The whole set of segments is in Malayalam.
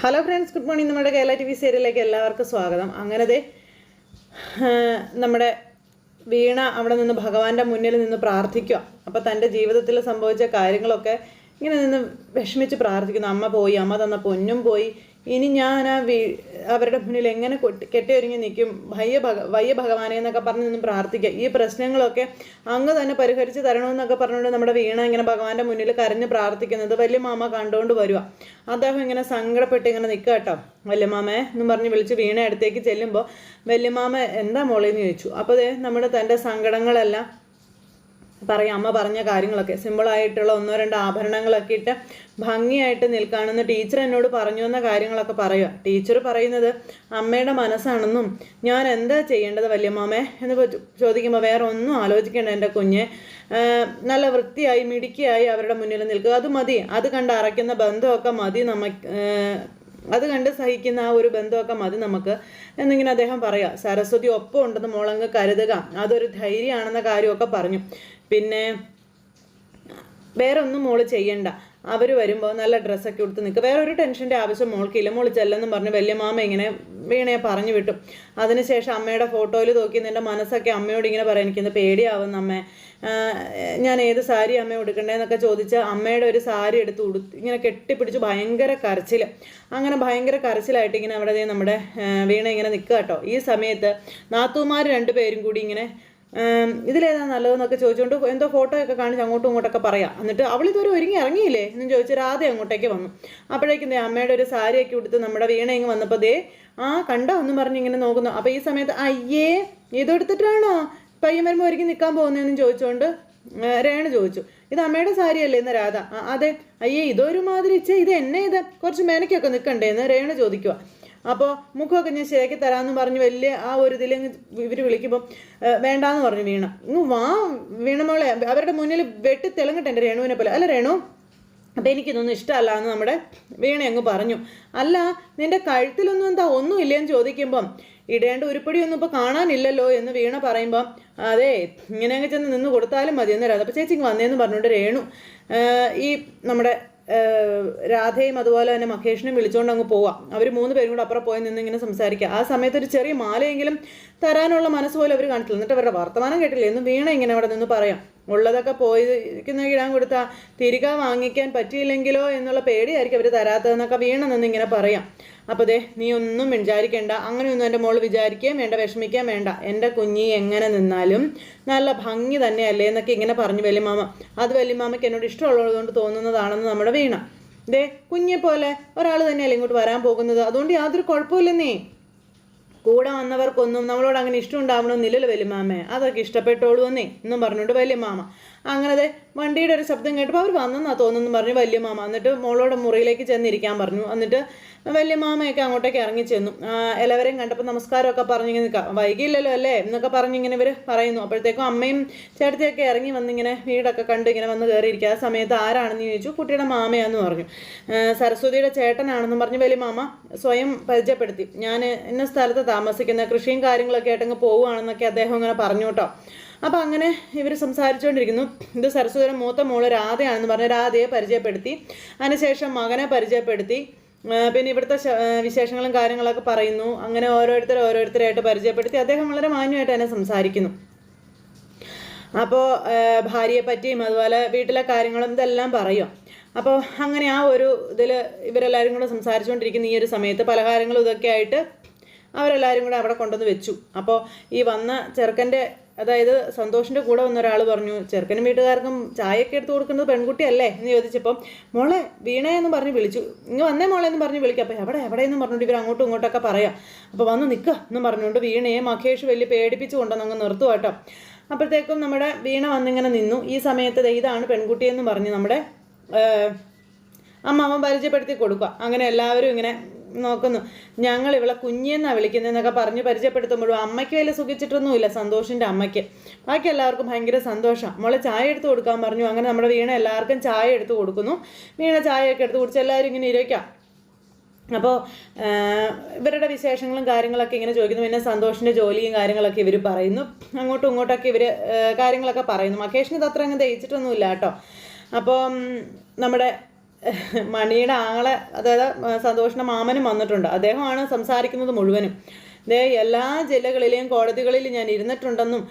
ഹലോ ഫ്രണ്ട്സ് ഗുഡ് മോർണിംഗ് നമ്മുടെ കേരള ടി വി സീരിയലിലേക്ക് എല്ലാവർക്കും സ്വാഗതം. അങ്ങനത്തെ നമ്മുടെ വീണ അവിടെ നിന്ന് ഭഗവാന്റെ മുന്നിൽ നിന്ന് പ്രാർത്ഥിക്കുക. അപ്പോൾ തന്റെ ജീവിതത്തിൽ സംഭവിച്ച കാര്യങ്ങളൊക്കെ ഇങ്ങനെ നിന്ന് വിഷമിച്ച് പ്രാർത്ഥിക്കുന്നു. അമ്മ പോയി അമ്മ തന്ന പൊന്നും പോയി. ഇനി ഞാൻ ആ വീ അവരുടെ മുന്നിൽ എങ്ങനെ കൊട്ടി- കെട്ടിയൊരുങ്ങി നിൽക്കും? വയ്യ ഭഗ വയ്യ ഭഗവാനെ എന്നൊക്കെ പറഞ്ഞ് നിന്ന് പ്രാർത്ഥിക്കുക. ഈ പ്രശ്നങ്ങളൊക്കെ അങ്ങ് തന്നെ പരിഹരിച്ച് തരണമെന്നൊക്കെ പറഞ്ഞുകൊണ്ട് നമ്മുടെ വീണ ഇങ്ങനെ ഭഗവാന്റെ മുന്നിൽ കരഞ്ഞ് പ്രാർത്ഥിക്കുന്നത് വലിയ മാമ കണ്ടുകൊണ്ട് വരിക അദ്ദേഹം ഇങ്ങനെ സങ്കടപ്പെട്ട് ഇങ്ങനെ നിൽക്കുക കേട്ടോ. വല്യമാമേ എന്നും പറഞ്ഞ് വിളിച്ച് വീണ അടുത്തേക്ക് ചെല്ലുമ്പോൾ വല്യമാമ എന്താ മോളേന്ന് ചോദിച്ചു. അപ്പോൾ നമ്മുടെ തന്റെ സങ്കടങ്ങളെല്ലാം പറയാം അമ്മ പറഞ്ഞ കാര്യങ്ങളൊക്കെ. സിമ്പിളായിട്ടുള്ള ഒന്നോ രണ്ടോ ആഭരണങ്ങളൊക്കെ ഇട്ട് ഭംഗിയായിട്ട് നിൽക്കാണെന്ന് ടീച്ചർ എന്നോട് പറഞ്ഞു എന്ന കാര്യങ്ങളൊക്കെ പറയുക. ടീച്ചർ പറയുന്നത് അമ്മയുടെ മനസ്സാണെന്നും ഞാൻ എന്താ ചെയ്യേണ്ടത് വല്യമ്മാമേ? എന്ന് ചോദിക്കുമ്പോൾ വേറെ ഒന്നും ആലോചിക്കേണ്ട എന്റെ കുഞ്ഞ്. നല്ല വൃത്തിയായി മിടുക്കിയായി അവരുടെ മുന്നിൽ നിൽക്കുക. അത് മതി. അത് കണ്ട് അറയ്ക്കുന്ന ബന്ധമൊക്കെ മതി നമ്മ അത് കണ്ട് സഹിക്കുന്ന ആ ഒരു ബന്ധമൊക്കെ മതി നമുക്ക്. എന്നിങ്ങനെ അദ്ദേഹം പറയാം സരസ്വതി ഒപ്പം ഉണ്ടെന്ന് മോളങ്ങ് കരുതുക. അതൊരു ധൈര്യമാണെന്ന കാര്യമൊക്കെ പറഞ്ഞു. പിന്നെ വേറെ ഒന്നും മോൾ ചെയ്യണ്ട. അവർ വരുമ്പോൾ നല്ല ഡ്രസ്സൊക്കെ കൊടുത്ത് നിൽക്കുക വേറെ ഒരു ടെൻഷന്റെ ആവശ്യം മോൾക്കില്ല. മോൾ ചെല്ലെന്നും പറഞ്ഞ് വലിയ മാമ ഇങ്ങനെ വീണയെ പറഞ്ഞു വിട്ടു. അതിനുശേഷം അമ്മയുടെ ഫോട്ടോയിൽ നോക്കി നിന്റെ മനസ്സൊക്കെ അമ്മയോട് ഇങ്ങനെ പറയാൻ എനിക്കിന്ന് പേടിയാവുന്ന അമ്മ. ഞാൻ ഏത് സാരി അമ്മ ഉടുക്കണ്ടേന്നൊക്കെ ചോദിച്ച് അമ്മയുടെ ഒരു സാരി എടുത്ത് ഉടുത്ത് ഇങ്ങനെ കെട്ടിപ്പിടിച്ച് ഭയങ്കര കരച്ചിൽ അങ്ങനെ ഭയങ്കര കരച്ചിലായിട്ട് ഇങ്ങനെ അവിടെ നമ്മുടെ വീണ ഇങ്ങനെ നിൽക്കുക കേട്ടോ. ഈ സമയത്ത് നാത്തൂമാർ രണ്ടുപേരും കൂടി ഇങ്ങനെ ഇതിലേതാ നല്ലതെന്നൊക്കെ ചോദിച്ചുകൊണ്ട് എന്തോ ഫോട്ടോയൊക്കെ കാണിച്ച് അങ്ങോട്ടും ഇങ്ങോട്ടൊക്കെ പറയാം. എന്നിട്ട് അവൾ ഇതുവരെ ഒരുങ്ങി ഇറങ്ങിയില്ലേ എന്നും ചോദിച്ച് രാധ അങ്ങോട്ടേക്ക് വന്നു. അപ്പോഴേക്കും ദേ അമ്മയുടെ ഒരു സാരിയൊക്കെ ഉടുത്ത് നമ്മുടെ വീണ ഇങ്ങ് വന്നപ്പോൾ ദേ ആ കണ്ടോ? എന്ന് പറഞ്ഞ് ഇങ്ങനെ നോക്കുന്നു. അപ്പോൾ ഈ സമയത്ത് അയ്യേ ഇതെടുത്തിട്ടാണോ പയ്യൻ വരുമ്പോൾ ഒരുങ്ങി നിൽക്കാൻ പോകുന്നതെന്ന് ചോദിച്ചുകൊണ്ട് രേണു ചോദിച്ചു. ഇത് അമ്മയുടെ സാരിയല്ലേ? എന്ന് രാധ. അതെ. അയ്യേ ഇതൊരു മാതിരി ഇച്ചേ ഇത് എന്നെ ഇത് കുറച്ച് മേനയ്ക്കൊക്കെ നിൽക്കണ്ടേ എന്ന് രേണു ചോദിക്കുക അപ്പോൾ മുഖമൊക്കെ ഞാൻ ശരിയാക്കി തരാമെന്ന് പറഞ്ഞ് വലിയ ആ ഒരു ഇതിൽ ഇവർ വിളിക്കുമ്പോൾ വേണ്ടാന്ന് പറഞ്ഞു വീണ. ഇങ്ങ് വാ വീണമോളെ അവരുടെ മുന്നിൽ വെട്ടി തിളങ്ങട്ടെ എന്റെ രേണുവിനെ പോലെ. അല്ല രേണു അപ്പം എനിക്കിതൊന്നും ഇഷ്ടമല്ല എന്ന് നമ്മുടെ വീണ അങ്ങ് പറഞ്ഞു. അല്ല നിന്റെ കഴുത്തിലൊന്നും എന്താ ഒന്നും ഇല്ലയെന്ന് ചോദിക്കുമ്പം ഇടേണ്ട ഉരുപ്പടിയൊന്നും ഇപ്പോൾ കാണാനില്ലല്ലോ എന്ന് വീണ പറയുമ്പം അതെ ഇങ്ങനെ അങ്ങ് ചെന്ന് നിന്ന് കൊടുത്താലും മതി എന്ന് രാധ അപ്പോൾ ചേച്ചി വന്നേന്ന് പറഞ്ഞുകൊണ്ട് രേണു ഈ നമ്മുടെ രാധയും അതുപോലെ തന്നെ മഹേഷിനും വിളിച്ചുകൊണ്ട് അങ്ങ് പോവാം. അവർ മൂന്ന് പേരും കൂടെ അപ്പുറം പോയി നിന്ന് ഇങ്ങനെ സംസാരിക്കുക ആ സമയത്ത് ഒരു ചെറിയ മാലയെങ്കിലും തരാനുള്ള മനസ്സ് പോലും അവർ കാണിച്ചില്ല. എന്നിട്ട് അവരുടെ വർത്തമാനം കേട്ടില്ല? എന്ന് വീണ ഇങ്ങനെ അവിടെ നിന്ന് പറയാം. ഉള്ളതൊക്കെ പോയിരിക്കുന്ന ഇടാൻ കൊടുത്താൽ തിരികെ വാങ്ങിക്കാൻ പറ്റിയില്ലെങ്കിലോ എന്നുള്ള പേടിയായിരിക്കും അവർ തരാത്തതെന്നൊക്കെ വീണ ഇങ്ങനെ പറയാം. അപ്പോൾ ദേ നീ ഒന്നും വിചാരിക്കേണ്ട അങ്ങനെയൊന്നും എന്റെ മോൾ വിചാരിക്കുകയും വേണ്ട വിഷമിക്കുകയും വേണ്ട. എന്റെ കുഞ്ഞി എങ്ങനെ നിന്നാലും നല്ല ഭംഗി തന്നെയല്ലേ എന്നൊക്കെ ഇങ്ങനെ പറഞ്ഞു വലിയമാമ. അത് വലിയമാമയ്ക്ക് എന്നോട് ഇഷ്ടമുള്ളതുകൊണ്ട് തോന്നുന്നതാണെന്ന് നമ്മുടെ വീണ. ദേ കുഞ്ഞെപ്പോലെ ഒരാൾ തന്നെയല്ലേ ഇങ്ങോട്ട് വരാൻ പോകുന്നത്? അതുകൊണ്ട് യാതൊരു കുഴപ്പമില്ലെന്നേ കൂടെ വന്നവർക്കൊന്നും നമ്മളോട് അങ്ങനെ ഇഷ്ടം ഉണ്ടാവണമെന്നില്ലല്ലോ വലിയമാമേ അതൊക്കെ ഇഷ്ടപ്പെട്ടോളൂ എന്നേ എന്നും പറഞ്ഞുകൊണ്ട് വലിയമാമ അങ്ങനെ വണ്ടിയുടെ ഒരു ശബ്ദം കേട്ടപ്പോൾ അവർ വന്നെന്നാ തോന്നുന്നു പറഞ്ഞു വലിയ മാമ. എന്നിട്ട് മോളോട് മുറിയിലേക്ക് ചെന്നിരിക്കാൻ പറഞ്ഞു. എന്നിട്ട് വലിയ മാമയൊക്കെ അങ്ങോട്ടേക്ക് ഇറങ്ങി ചെന്നു. എല്ലാവരെയും കണ്ടപ്പോൾ നമസ്കാരമൊക്കെ പറഞ്ഞിങ്ങനെ നിൽക്കാം വൈകിയില്ലല്ലോ അല്ലേ? എന്നൊക്കെ പറഞ്ഞിങ്ങനെ ഇവർ പറയുന്നു. അപ്പോഴത്തേക്കും അമ്മയും ചേട്ടത്തിയൊക്കെ ഇറങ്ങി വന്നിങ്ങനെ വീടൊക്കെ കണ്ട് ഇങ്ങനെ വന്ന് കയറിയിരിക്കുക. ആ സമയത്ത് ആരാണെന്ന് ചോദിച്ചു. കുട്ടിയുടെ മാമയാന്ന് പറഞ്ഞു. സരസ്വതിയുടെ ചേട്ടനാണെന്നും പറഞ്ഞ് വലിയ മാമ സ്വയം പരിചയപ്പെടുത്തി. ഞാൻ ഇന്ന സ്ഥലത്ത് താമസിക്കുന്ന കൃഷിയും കാര്യങ്ങളൊക്കെ ആയിട്ടങ്ങ് പോവുകയാണെന്നൊക്കെ അദ്ദേഹം ഇങ്ങനെ പറഞ്ഞു കേട്ടോ. അപ്പോൾ അങ്ങനെ ഇവർ സംസാരിച്ചുകൊണ്ടിരിക്കുന്നു ഇത് സരസ്വതിയുടെ മൂത്ത മോൾ രാധയാണെന്ന് പറഞ്ഞ് രാധയെ പരിചയപ്പെടുത്തി. അതിനുശേഷം മകനെ പരിചയപ്പെടുത്തി. പിന്നെ ഇവിടുത്തെ വിശേഷങ്ങളും കാര്യങ്ങളൊക്കെ പറയുന്നു. അങ്ങനെ ഓരോരുത്തർ ഓരോരുത്തരായിട്ട് പരിചയപ്പെടുത്തി. അദ്ദേഹം വളരെ മാന്യമായിട്ട് തന്നെ സംസാരിക്കുന്നു. അപ്പോൾ ഭാര്യയെ പറ്റിയും അതുപോലെ വീട്ടിലെ കാര്യങ്ങളും ഇതെല്ലാം പറയും. അപ്പോൾ അങ്ങനെ ആ ഒരു ഇതിൽ ഇവരെല്ലാവരും കൂടെ സംസാരിച്ചുകൊണ്ടിരിക്കുന്ന ഈ ഒരു സമയത്ത്. പലഹാരങ്ങളും ഇതൊക്കെ ആയിട്ട് അവരെല്ലാവരും കൂടെ അവിടെ കൊണ്ടുവന്ന് വെച്ചു. അപ്പോൾ ഈ വന്ന ചെറുക്കന്റെ അതായത് സന്തോഷിന്റെ കൂടെ വന്ന ഒരാൾ പറഞ്ഞു ചെറുക്കനും വീട്ടുകാർക്കും ചായയൊക്കെ എടുത്ത് കൊടുക്കുന്നത് പെൺകുട്ടിയല്ലേ? എന്ന് ചോദിച്ചപ്പം മോളെ വീണയെന്ന് പറഞ്ഞ് വിളിച്ചു. ഇങ്ങ് വന്നേ മോളെ എന്ന് പറഞ്ഞ് വിളിക്കുക അപ്പോൾ എവിടെ എവിടെ എന്ന് പറഞ്ഞുകൊണ്ട് ഇവർ അങ്ങോട്ടും ഇങ്ങോട്ടൊക്കെ പറയാം. അപ്പോൾ വന്ന് നിൽക്കുക എന്ന് പറഞ്ഞുകൊണ്ട് വീണയെ മഖേഷ് വലിയ പേടിപ്പിച്ച് കൊണ്ടുവന്ന് അങ്ങ് നിർത്തുക കേട്ടോ അപ്പോഴത്തേക്കും നമ്മുടെ വീണ വന്നിങ്ങനെ നിന്നു. ഈ സമയത്ത് ഇതാണ് പെൺകുട്ടിയെന്ന് പറഞ്ഞ് നമ്മുടെ അമ്മ അമ്മാവൻ പരിചയപ്പെടുത്തി കൊടുക്കുക. അങ്ങനെ എല്ലാവരും ഇങ്ങനെ നോക്കുന്നു. ഞങ്ങൾ ഇവളെ കുഞ്ഞെന്നാണ് വിളിക്കുന്നതെന്നൊക്കെ പറഞ്ഞ് പരിചയപ്പെടുത്തുമ്പോഴും അമ്മയ്ക്ക് വലിയ സുഖിച്ചിട്ടൊന്നുമില്ല സന്തോഷിന്റെ അമ്മയ്ക്ക്. ബാക്കി എല്ലാവർക്കും ഭയങ്കര സന്തോഷം. മോളെ ചായ എടുത്ത് കൊടുക്കാൻ പറഞ്ഞു. അങ്ങനെ നമ്മുടെ വീണ എല്ലാവർക്കും ചായ എടുത്ത് കൊടുക്കുന്നു. വീണ ചായയൊക്കെ എടുത്ത് കുടിച്ച് എല്ലാവരും ഇങ്ങനെ ഇരിക്കാം. അപ്പോൾ ഇവരുടെ വിശേഷങ്ങളും കാര്യങ്ങളൊക്കെ ഇങ്ങനെ ചോദിക്കുന്നു. പിന്നെ സന്തോഷിന്റെ ജോലിയും കാര്യങ്ങളൊക്കെ ഇവർ പറയുന്നു. അങ്ങോട്ടും ഇങ്ങോട്ടൊക്കെ ഇവർ കാര്യങ്ങളൊക്കെ പറയുന്നു. മഹേഷിന് ഇത് അത്ര അങ്ങ് ദയിച്ചിട്ടൊന്നുമില്ല കേട്ടോ. അപ്പോൾ നമ്മുടെ മണിയുടെ ആളെ അതായത് സന്തോഷിന്റെ മാമനും വന്നിട്ടുണ്ട്. അദ്ദേഹമാണ് സംസാരിക്കുന്നത് മുഴുവനും. ദേ എല്ലാ ജില്ലകളിലെയും കോടതികളിൽ ഞാൻ ഇരുന്നിട്ടുണ്ടെന്നും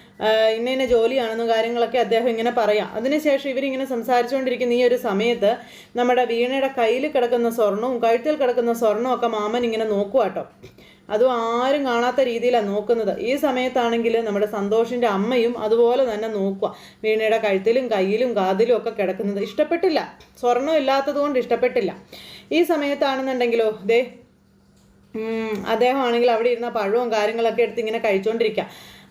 ഇന്ന ഇന്ന ജോലിയാണെന്നും കാര്യങ്ങളൊക്കെ അദ്ദേഹം ഇങ്ങനെ പറയാം. അതിനുശേഷം ഇവരിങ്ങനെ സംസാരിച്ചുകൊണ്ടിരിക്കുന്ന ഈ ഒരു സമയത്ത് നമ്മുടെ വീണയുടെ കയ്യിൽ കിടക്കുന്ന സ്വർണവും കഴുത്തിൽ കിടക്കുന്ന സ്വർണവും ഒക്കെ മാമൻ ഇങ്ങനെ നോക്കുക കേട്ടോ അതും ആരും കാണാത്ത രീതിയിലാണ് നോക്കുന്നത്. ഈ സമയത്താണെങ്കിൽ നമ്മുടെ സന്തോഷിന്റെ അമ്മയും അതുപോലെ തന്നെ നോക്കുക വീണയുടെ കഴുത്തിലും കയ്യിലും കാതിലും ഒക്കെ കിടക്കുന്നത് ഇഷ്ടപ്പെട്ടില്ല. സ്വർണം ഇല്ലാത്തത് കൊണ്ട് ഇഷ്ടപ്പെട്ടില്ല. ഈ സമയത്താണെന്നുണ്ടെങ്കിലോ ദേ അദ്ദേഹമാണെങ്കിൽ അവിടെ ഇരുന്ന പഴവും കാര്യങ്ങളൊക്കെ എടുത്ത് ഇങ്ങനെ കഴിച്ചുകൊണ്ടിരിക്കുക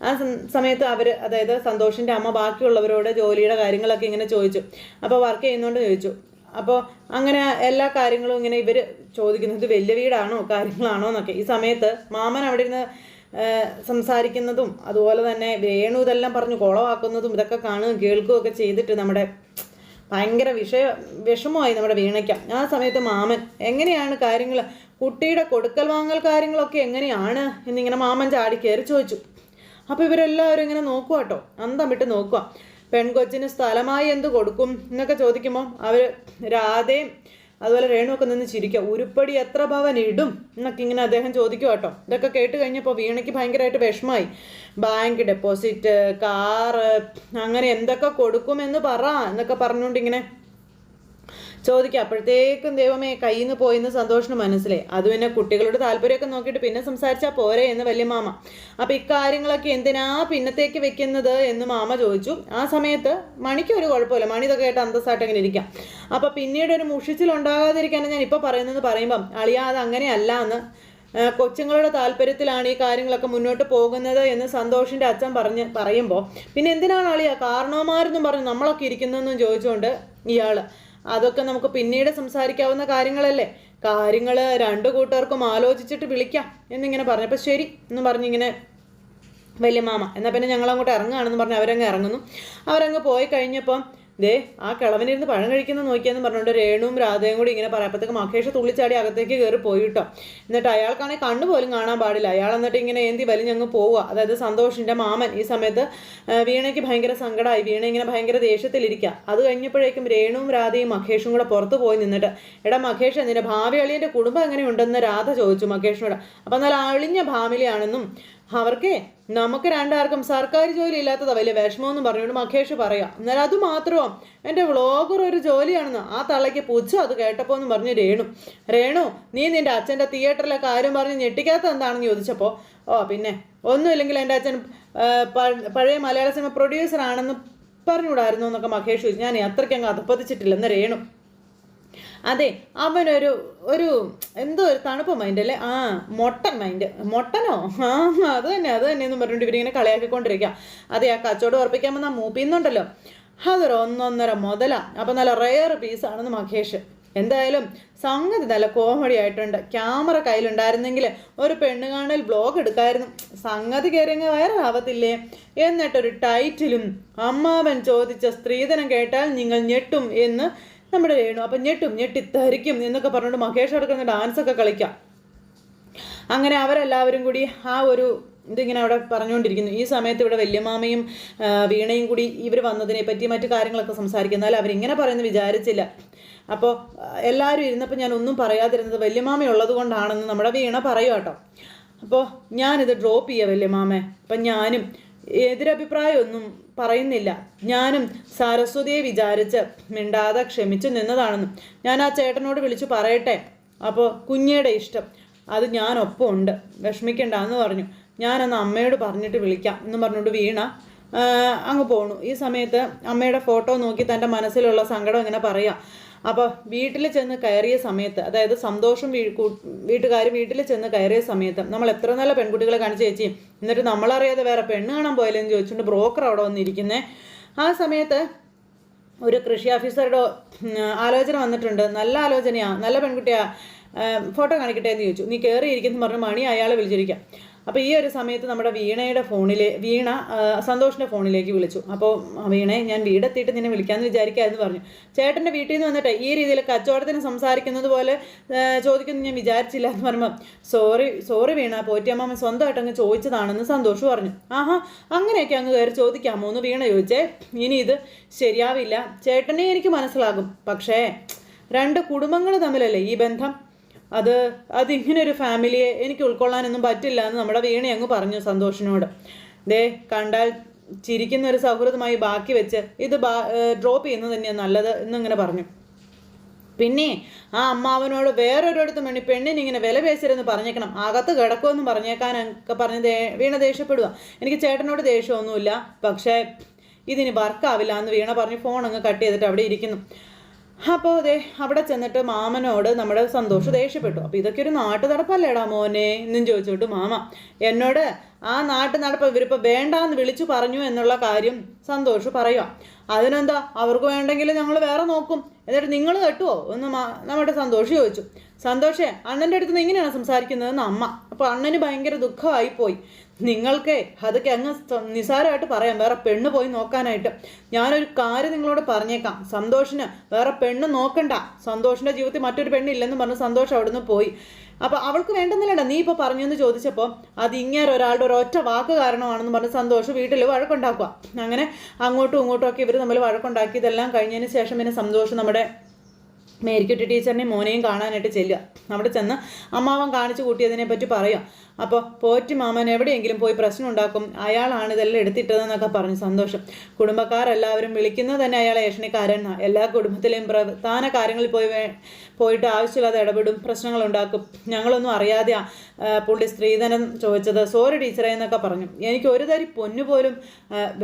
ആ സമയത്ത് അവർ അതായത് സന്തോഷിന്റെ അമ്മ ബാക്കിയുള്ളവരോട് ജോലിയുടെ കാര്യങ്ങളൊക്കെ ഇങ്ങനെ ചോദിച്ചു. അപ്പോൾ വർക്ക് ചെയ്യുന്നോണ്ട് ചോദിച്ചു. അപ്പോൾ അങ്ങനെ എല്ലാ കാര്യങ്ങളും ഇങ്ങനെ ഇവർ ചോദിക്കുന്നത് വലിയ വീടാണോ കാര്യങ്ങളാണോ എന്നൊക്കെ. ഈ സമയത്ത് മാമൻ അവിടെ ഇരുന്ന് സംസാരിക്കുന്നതും അതുപോലെ തന്നെ വേണു ഇതെല്ലാം പറഞ്ഞ് കുളമാക്കുന്നതും ഇതൊക്കെ കാണുകയും കേൾക്കുകയും ഒക്കെ ചെയ്തിട്ട് നമ്മുടെ ഭയങ്കര വിഷയ വിഷമമായി നമ്മുടെ വീണയ്ക്ക്. ആ സമയത്ത് മാമൻ എങ്ങനെയാണ് കാര്യങ്ങൾ കുട്ടിയുടെ കൊടുക്കൽ വാങ്ങൽ കാര്യങ്ങളൊക്കെ എങ്ങനെയാണ് എന്നിങ്ങനെ മാമൻ ചാടി കയറി ചോദിച്ചു. അപ്പോൾ ഇവരെല്ലാവരും ഇങ്ങനെ നോക്കുക കേട്ടോ അന്തം വിട്ട് നോക്കുക പെൺകൊച്ചിന് സ്ഥലമായി എന്ത് കൊടുക്കും എന്നൊക്കെ ചോദിക്കുമ്പോൾ അവർ രാധയും അതുപോലെ രേണുവൊക്കെ നിന്ന് ചിരിക്കുക ഉരുപ്പടി എത്ര ഭവൻ ഇടും? എന്നൊക്കെ ഇങ്ങനെ അദ്ദേഹം ചോദിക്കുക കേട്ടോ ഇതൊക്കെ കേട്ട് കഴിഞ്ഞപ്പോൾ വീണയ്ക്ക് ഭയങ്കരമായിട്ട് വിഷമമായി ബാങ്ക് ഡെപ്പോസിറ്റ് കാറ് അങ്ങനെ എന്തൊക്കെ കൊടുക്കുമെന്ന് പറ എന്നൊക്കെ പറഞ്ഞുകൊണ്ട് ഇങ്ങനെ ചോദിക്കുക അപ്പോഴത്തേക്കും ദൈവമേ കയ്യിൽ നിന്ന് പോയിന്ന് സന്തോഷം മനസ്സിലായി. അത് പിന്നെ കുട്ടികളുടെ താല്പര്യമൊക്കെ നോക്കിയിട്ട് പിന്നെ സംസാരിച്ചാൽ പോരെ എന്ന് വലിയ മാമ. അപ്പം ഇക്കാര്യങ്ങളൊക്കെ എന്തിനാ പിന്നത്തേക്ക് വെക്കുന്നത് എന്ന് മാമ ചോദിച്ചു. ആ സമയത്ത് മണിക്ക് ഒരു കുഴപ്പമില്ല. മണി ഇതൊക്കെ ആയിട്ട് അന്തസ്സായിട്ട് അങ്ങനെ ഇരിക്കാം. അപ്പം പിന്നീട് ഒരു മുഷിച്ചിൽ ഉണ്ടാകാതിരിക്കാനാണ് ഞാൻ ഇപ്പോൾ പറയുന്നത് പറയുമ്പം അളിയാ അത് അങ്ങനെയല്ല എന്ന് കൊച്ചുങ്ങളുടെ താല്പര്യത്തിലാണ് ഈ കാര്യങ്ങളൊക്കെ മുന്നോട്ട് പോകുന്നത് എന്ന് സന്തോഷിന്റെ അച്ഛൻ പറഞ്ഞ് പറയുമ്പോൾ പിന്നെ എന്തിനാണ് അളിയാ കാരണവന്മാരെന്നും പറഞ്ഞ് നമ്മളൊക്കെ ഇരിക്കുന്നതെന്നും ചോദിച്ചുകൊണ്ട് ഇയാൾ അതൊക്കെ നമുക്ക് പിന്നീട് സംസാരിക്കാവുന്ന കാര്യങ്ങളല്ലേ? കാര്യങ്ങൾ രണ്ടു കൂട്ടർക്കും ആലോചിച്ചിട്ട് വിളിക്കാം എന്നിങ്ങനെ പറഞ്ഞപ്പോൾ ശരി എന്ന് പറഞ്ഞിങ്ങനെ വലിയ മാമ എന്നാൽ പിന്നെ ഞങ്ങൾ അങ്ങോട്ട് ഇറങ്ങുകയാണെന്ന് പറഞ്ഞ് അവരങ്ങ് ഇറങ്ങുന്നു. അവരങ്ങ് പോയി കഴിഞ്ഞപ്പം ദേ ആ കിളവനിരുന്ന് പഴം കഴിക്കുന്ന നോക്കിയെന്ന് പറഞ്ഞുകൊണ്ട് രേണുവും രാധയും കൂടി ഇങ്ങനെ പറയപ്പോഴത്തേക്ക് മഹേഷ് തുള്ളിച്ചാടി അകത്തേക്ക് കയറി പോയിട്ടോ എന്നിട്ട് അയാൾക്കാണെങ്കിൽ കണ്ണു പോലും കാണാൻ പാടില്ല. അയാൾ എന്നിട്ട് ഇങ്ങനെ ഏന്തി വലിഞ്ഞങ്ങ് പോവുക. അതായത് സന്തോഷിന്റെ മാമൻ ഈ സമയത്ത് വീണയ്ക്ക് ഭയങ്കര സങ്കടമായി വീണ ഇങ്ങനെ ഭയങ്കര ദേഷ്യത്തിലിരിക്കുക അത് കഴിഞ്ഞപ്പോഴേക്കും രേണുവും രാധയും മഹേഷും കൂടെ പുറത്ത് പോയി നിന്നിട്ട് എടാ മഹേഷ് നിന്റെ ഭാവി അളിയന്റെ കുടുംബം എങ്ങനെയുണ്ടെന്ന് രാധ ചോദിച്ചു മഹേഷിനോട്. അപ്പം എന്നാൽ അളിഞ്ഞ ഫാമിലിയാണെന്നും അവർക്കേ നമുക്ക് രണ്ടാർക്കും സർക്കാർ ജോലി ഇല്ലാത്തതാ വലിയ വിഷമമെന്ന് പറഞ്ഞുകൊണ്ട് മഹേഷ് പറയാം എന്നാൽ അത് മാത്രമോ? എന്റെ വ്ളോഗർ ഒരു ജോലിയാണെന്ന് ആ തള്ളയ്ക്ക് പുച്ഛം അത് കേട്ടപ്പോൾ എന്ന് പറഞ്ഞ് രേണു. രേണു നീ നിന്റെ അച്ഛന്റെ തിയേറ്ററിലെ കാര്യം പറഞ്ഞ് ഞെട്ടിക്കാത്ത എന്താണെന്ന് ചോദിച്ചപ്പോൾ ഓ പിന്നെ ഒന്നുമില്ലെങ്കിൽ എന്റെ അച്ഛൻ പഴയ മലയാള സിനിമ പ്രൊഡ്യൂസർ ആണെന്ന് പറഞ്ഞുകൂടായിരുന്നു? എന്നൊക്കെ മഹേഷ് ചോദിച്ചു. ഞാൻ അത്രയ്ക്കങ്ങ് അധപ്പതിച്ചിട്ടില്ല എന്ന് രേണു. അതെ അവനൊരു ഒരു എന്തോ ഒരു തണുപ്പ് മൈൻഡ് അല്ലേ? ആ മൊട്ടൻ മൈൻഡ് മൊട്ടനോ? ആ അത് തന്നെ അത് തന്നെ എന്ന് പറഞ്ഞിട്ട് ഇവരിങ്ങനെ കളിയാക്കിക്കൊണ്ടിരിക്കുക അതെ ആ കച്ചവടം ഉറപ്പിക്കാൻ വന്ന മൂപ്പിന്നുണ്ടല്ലോ അതൊരു ഒന്നൊന്നര മുതല. അപ്പം നല്ല റെയർ പീസാണെന്ന് മഹേഷ്. എന്തായാലും സംഗതി നല്ല കോമഡി ആയിട്ടുണ്ട്. ക്യാമറ കയ്യിലുണ്ടായിരുന്നെങ്കിൽ ഒരു പെണ്ണ് കാണൽ ബ്ലോഗ് എടുക്കായിരുന്നു. സംഗതി കയറിയങ്ങ് വൈറലാവത്തില്ലേ എന്നിട്ടൊരു ടൈറ്റിലും അമ്മാവൻ ചോദിച്ച സ്ത്രീധനം കേട്ടാൽ നിങ്ങൾ ഞെട്ടും എന്ന് നമ്മുടെ വേണു അപ്പം ഞെട്ടും ഞെട്ടിത്തരിക്കും എന്നൊക്കെ പറഞ്ഞുകൊണ്ട് മഹേഷ് അടുക്കുന്ന ഡാൻസൊക്കെ കളിക്കാം. അങ്ങനെ അവരെല്ലാവരും കൂടി ആ ഒരു ഇതിങ്ങനെ അവിടെ പറഞ്ഞുകൊണ്ടിരിക്കുന്നു. ഈ സമയത്ത് ഇവിടെ വല്യമാമയും വീണയും കൂടി ഇവർ വന്നതിനെ പറ്റി മറ്റു കാര്യങ്ങളൊക്കെ സംസാരിക്കുന്നു എന്നാൽ അവരിങ്ങനെ പറയുന്നത് വിചാരിച്ചില്ല. അപ്പോൾ എല്ലാവരും ഇരുന്നപ്പോൾ ഞാൻ ഒന്നും പറയാതിരുന്നത് വല്യമാമ ഉള്ളത് കൊണ്ടാണെന്ന് നമ്മുടെ വീണ പറയും കേട്ടോ. അപ്പോൾ ഞാനിത് ഡ്രോപ്പ് ചെയ്യാം വല്യമാമേ. അപ്പം ഞാനും എതിരഭിപ്രായമൊന്നും പറയുന്നില്ല. ഞാനും സരസ്വതിയെ വിചാരിച്ച് മിണ്ടാതെ ക്ഷമിച്ചു നിന്നതാണെന്നും ഞാൻ ആ ചേട്ടനോട് വിളിച്ചു പറയട്ടെ. അപ്പോൾ കുഞ്ഞിയുടെ ഇഷ്ടം. അത് ഞാൻ ഒപ്പം ഉണ്ട്. വിഷമിക്കണ്ട എന്ന് പറഞ്ഞു. ഞാനന്ന് അമ്മയോട് പറഞ്ഞിട്ട് വിളിക്കാം എന്ന് പറഞ്ഞുകൊണ്ട് വീണ അങ്ങ് പോണു. ഈ സമയത്ത് അമ്മയുടെ ഫോട്ടോ നോക്കി തന്റെ മനസ്സിലുള്ള സങ്കടം ഇങ്ങനെ പറയാം അപ്പോൾ വീട്ടിൽ ചെന്ന് കയറിയ സമയത്ത് അതായത് സന്തോഷം വീട്ടുകാർ വീട്ടിൽ ചെന്ന് കയറിയ സമയത്ത് നമ്മൾ എത്ര നല്ല പെൺകുട്ടികളെ കാണിച്ച് ചേച്ചി എന്നിട്ട് നമ്മളറിയാതെ വേറെ പെണ്ണ് കാണാൻ പോയാലെന്ന് ചോദിച്ചുകൊണ്ട് ബ്രോക്കർ അവിടെ വന്നിരിക്കുന്നേ. ആ സമയത്ത് ഒരു കൃഷി ഓഫീസറുടെ ആലോചന വന്നിട്ടുണ്ട്. നല്ല ആലോചനയാ നല്ല പെൺകുട്ടിയാ ഫോട്ടോ കാണിക്കട്ടെ എന്ന് ചോദിച്ചു. നീ കയറിയിരിക്കുന്നു പറഞ്ഞ് മണി അയാളെ വിളിച്ചിരിക്കാം. അപ്പോൾ ഈ ഒരു സമയത്ത് നമ്മുടെ വീണയുടെ ഫോണിലെ വീണ സന്തോഷിന്റെ ഫോണിലേക്ക് വിളിച്ചു. അപ്പോൾ വീണയെ ഞാൻ വീടെത്തിയിട്ട് നിന്നെ വിളിക്കാമെന്ന് വിചാരിക്കാമെന്ന് പറഞ്ഞു. ചേട്ടന്റെ വീട്ടിൽ നിന്ന് വന്നിട്ട് ഈ രീതിയിൽ കച്ചവടത്തിന് സംസാരിക്കുന്നത് പോലെ ചോദിക്കുന്നു ഞാൻ വിചാരിച്ചില്ല എന്ന് പറയുമ്പോൾ സോറി സോറി വീണ പോറ്റിയമ്മ സ്വന്തമായിട്ട് അങ്ങ് ചോദിച്ചതാണെന്ന് സന്തോഷ് പറഞ്ഞു. ആഹാ അങ്ങനെയൊക്കെ അങ്ങ് കയറി ചോദിക്കാമോ? എന്ന് വീണ ചോദിച്ചേ ഇനി ഇത് ശരിയാവില്ല. ചേട്ടനെ എനിക്ക് മനസ്സിലാകും. പക്ഷേ രണ്ട് കുടുംബങ്ങൾ തമ്മിലല്ലേ ഈ ബന്ധം? അത് അതിങ്ങനെ ഒരു ഫാമിലിയെ എനിക്ക് ഉൾക്കൊള്ളാനൊന്നും പറ്റില്ല എന്ന് നമ്മുടെ വീണ അങ്ങ് പറഞ്ഞു സന്തോഷിനോട്. ദേ കണ്ടാൽ ചിരിക്കുന്ന ഒരു സൗഹൃദമായി ബാക്കി വെച്ച് ഇത് ഡ്രോപ്പ് ചെയ്യുന്നത് തന്നെയാണ് നല്ലത് എന്നിങ്ങനെ പറഞ്ഞു. പിന്നെ ആ അമ്മാവനോട് വേറൊരിടത്തും മണി പെണ്ണിന് ഇങ്ങനെ വില പേശരുതെന്ന് പറഞ്ഞേക്കണം. അകത്ത് കിടക്കുമെന്ന് പറഞ്ഞേക്കാനൊക്കെ പറഞ്ഞ് ദേ വീണ ദേഷ്യപ്പെടുക എനിക്ക് ചേട്ടനോട് ദേഷ്യമൊന്നുമില്ല. പക്ഷേ ഇതിന് വർക്കാവില്ല എന്ന് വീണ പറഞ്ഞ് ഫോൺ അങ്ങ് കട്ട് ചെയ്തിട്ട് അവിടെ ഇരിക്കുന്നു. അപ്പോൾ അതെ അവിടെ ചെന്നിട്ട് മാമനോട് നമ്മുടെ സന്തോഷം ദേഷ്യപ്പെട്ടു. അപ്പോൾ ഇതൊക്കെ ഒരു നാട്ടു നടപ്പല്ലേടാ മോനെ? എന്നും ചോദിച്ചോട്ട് മാമ എന്നോട് ആ നാട്ടു നടപ്പ് ഇവരിപ്പോൾ വേണ്ടാന്ന് വിളിച്ചു പറഞ്ഞു എന്നുള്ള കാര്യം സന്തോഷ് പറയുക അതിനെന്താ? അവർക്ക് വേണ്ടെങ്കിൽ ഞങ്ങൾ വേറെ നോക്കും. എന്നിട്ട് നിങ്ങൾ കേട്ടുവോ? എന്ന് നമ്മുടെ സന്തോഷ് ചോദിച്ചു. സന്തോഷേ അണ്ണന്റെ അടുത്ത് നിന്ന് എങ്ങനെയാണ് സംസാരിക്കുന്നതെന്ന് അമ്മ. അപ്പോൾ അണ്ണന് ഭയങ്കര ദുഃഖമായി പോയി നിങ്ങൾക്കേ അതൊക്കെ അങ്ങ് നിസാരമായിട്ട് പറയാം. വേറെ പെണ്ണ് പോയി നോക്കാനായിട്ട്. ഞാനൊരു കാര്യം നിങ്ങളോട് പറഞ്ഞേക്കാം. സന്തോഷിന് വേറെ പെണ്ണ് നോക്കണ്ട. സന്തോഷിന്റെ ജീവിതത്തിൽ മറ്റൊരു പെണ്ണില്ലെന്ന് പറഞ്ഞ് സന്തോഷം അവിടുന്ന് പോയി. അപ്പോൾ അവൾക്ക് വേണ്ടെന്നില്ലണ്ട നീ ഇപ്പോൾ പറഞ്ഞു എന്ന് ചോദിച്ചപ്പോൾ അത് ഇങ്ങനെ ഒരാളുടെ ഒറ്റ വാക്ക് കാരണമാണെന്ന് പറഞ്ഞ് സന്തോഷ് വീട്ടിൽ വഴക്കുണ്ടാക്കുക. അങ്ങനെ അങ്ങോട്ടും ഇങ്ങോട്ടും ഒക്കെ ഇവർ തമ്മിൽ വഴക്കുണ്ടാക്കി. ഇതെല്ലാം കഴിഞ്ഞതിന് ശേഷം പിന്നെ സന്തോഷം നമ്മുടെ മേരിക്കുട്ടി ടീച്ചറിനെയും മോനെയും കാണാനായിട്ട് ചെല്ലുക. അവിടെ ചെന്ന് അമ്മാവൻ കാണിച്ചു കൂട്ടിയതിനെ പറ്റി പറയാം അപ്പോൾ പോറ്റി മാമൻ എവിടെയെങ്കിലും പോയി പ്രശ്നം ഉണ്ടാക്കും അയാളാണ് ഇതെല്ലാം എടുത്തിട്ടതെന്നൊക്കെ പറഞ്ഞു സന്തോഷം. കുടുംബക്കാരെല്ലാവരും വിളിക്കുന്നത് തന്നെ അയാൾ ഏഷണിക്കാരൻ. എല്ലാ കുടുംബത്തിലെയും പ്രധാന കാര്യങ്ങളിൽ പോയി പോയിട്ട് ആവശ്യമില്ലാതെ ഇടപെടും പ്രശ്നങ്ങൾ ഉണ്ടാക്കും ഞങ്ങളൊന്നും അറിയാതെ പുള്ളി സ്ത്രീധനം ചോദിച്ചത്. സോറി ടീച്ചറെ എന്നൊക്കെ പറഞ്ഞു. എനിക്ക് ഒരു തരി പൊന്നു പോലും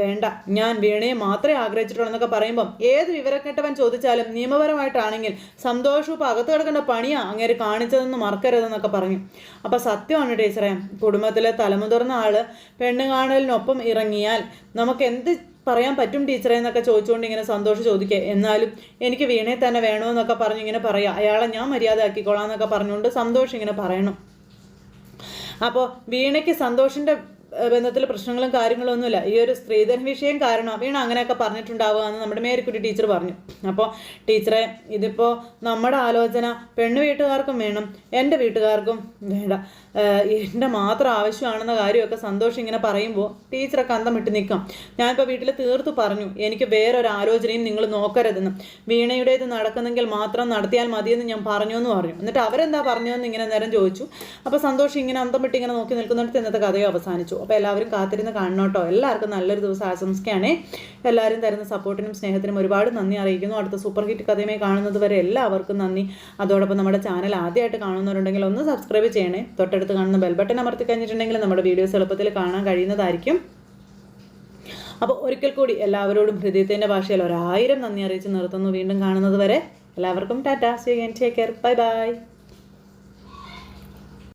വേണ്ട. ഞാൻ വീണയെ മാത്രമേ ആഗ്രഹിച്ചിട്ടുള്ളൂ എന്നൊക്കെ പറയുമ്പം ഏത് വിവരക്കെട്ടവൻ ചോദിച്ചാലും നിയമപരമായിട്ടാണെങ്കിൽ സന്തോഷവും അകത്ത് കിടക്കേണ്ട പണിയാണ് അങ്ങേര് കാണിച്ചതെന്ന് മറക്കരുതെന്നൊക്കെ പറഞ്ഞു. അപ്പം സത്യമാണ് ടീച്ചറെ കുടുംബത്തിലെ തലമുതിർന്ന ആൾ പെണ്ണ് കാണലിനൊപ്പം ഇറങ്ങിയാൽ നമുക്ക് എന്ത് പറയാൻ പറ്റും ടീച്ചറെ എന്നൊക്കെ ചോദിച്ചുകൊണ്ട് ഇങ്ങനെ സന്തോഷം ചോദിക്കുക. എന്നാലും എനിക്ക് വീണേ തന്നെ വേണമെന്നൊക്കെ പറഞ്ഞു ഇങ്ങനെ പറയാം. അയാളെ ഞാൻ മര്യാദ ആക്കിക്കോളാം എന്നൊക്കെ പറഞ്ഞുകൊണ്ട് സന്തോഷം ഇങ്ങനെ പറയണം. അപ്പോൾ വീണയ്ക്ക് സന്തോഷിന്റെ ബന്ധത്തിൽ പ്രശ്നങ്ങളും കാര്യങ്ങളും ഒന്നുമില്ല. ഈ ഒരു സ്ത്രീധന വിഷയം കാരണം വീണ അങ്ങനെയൊക്കെ പറഞ്ഞിട്ടുണ്ടാവുക എന്ന് നമ്മുടെ മേരിക്കുട്ടി ടീച്ചർ പറഞ്ഞു. അപ്പോൾ ടീച്ചറെ ഇതിപ്പോൾ നമ്മുടെ ആലോചന പെണ്ണു വീട്ടുകാർക്കും വേണം എന്റെ വീട്ടുകാർക്കും വേണ്ട. എന്റെ മാത്രം ആവശ്യമാണെന്ന കാര്യമൊക്കെ സന്തോഷം ഇങ്ങനെ പറയുമ്പോൾ ടീച്ചറൊക്കെ അന്തം വിട്ട് നിൽക്കാം. ഞാനിപ്പോൾ വീട്ടിൽ തീർത്തു പറഞ്ഞു എനിക്ക് വേറൊരു ആലോചനയും നിങ്ങൾ നോക്കരുതെന്ന്. വീണയുടേത് നടക്കുന്നെങ്കിൽ മാത്രം നടത്തിയാൽ മതിയെന്ന് ഞാൻ പറഞ്ഞു എന്ന് പറഞ്ഞു. എന്നിട്ട് അവരെന്താ പറഞ്ഞതെന്ന് ഇങ്ങനെ നേരം ചോദിച്ചു. അപ്പോൾ സന്തോഷം ഇങ്ങനെ അന്തം വിട്ട് ഇങ്ങനെ നോക്കി നിൽക്കുന്നിടത്ത് ഇന്നത്തെ കഥയോ അവസാനിച്ചു. അപ്പോൾ എല്ലാവരും കാത്തിരുന്ന് കാണണം കേട്ടോ. എല്ലാവർക്കും നല്ലൊരു ദിവസം ആശംസിക്കുകയാണ്. എല്ലാവരും തരുന്ന സപ്പോർട്ടിനും സ്നേഹത്തിനും ഒരുപാട് നന്ദി അറിയിക്കുന്നു. അടുത്ത സൂപ്പർ ഹിറ്റ് കഥയുമായി കാണുന്നത് വരെ എല്ലാവർക്കും നന്ദി. അതോടൊപ്പം നമ്മുടെ ചാനൽ ആദ്യമായിട്ട് കാണുന്നവരുണ്ടെങ്കിൽ ഒന്ന് സബ്സ്ക്രൈബ് ചെയ്യണേ. തൊട്ടടുത്ത് കാണുന്ന ബെൽ ബട്ടൺ അമർത്തി കഴിഞ്ഞിട്ടുണ്ടെങ്കിൽ നമ്മുടെ വീഡിയോസ് എളുപ്പത്തിൽ കാണാൻ കഴിയുന്നതായിരിക്കും. അപ്പോൾ ഒരിക്കൽ കൂടി എല്ലാവരോടും ഹൃദയത്തിന്റെ ഭാഷയിൽ ഒരായിരം നന്ദി അറിയിച്ച് നിർത്തുന്നു. വീണ്ടും കാണുന്നത് വരെ എല്ലാവർക്കും tata. See take care bye bye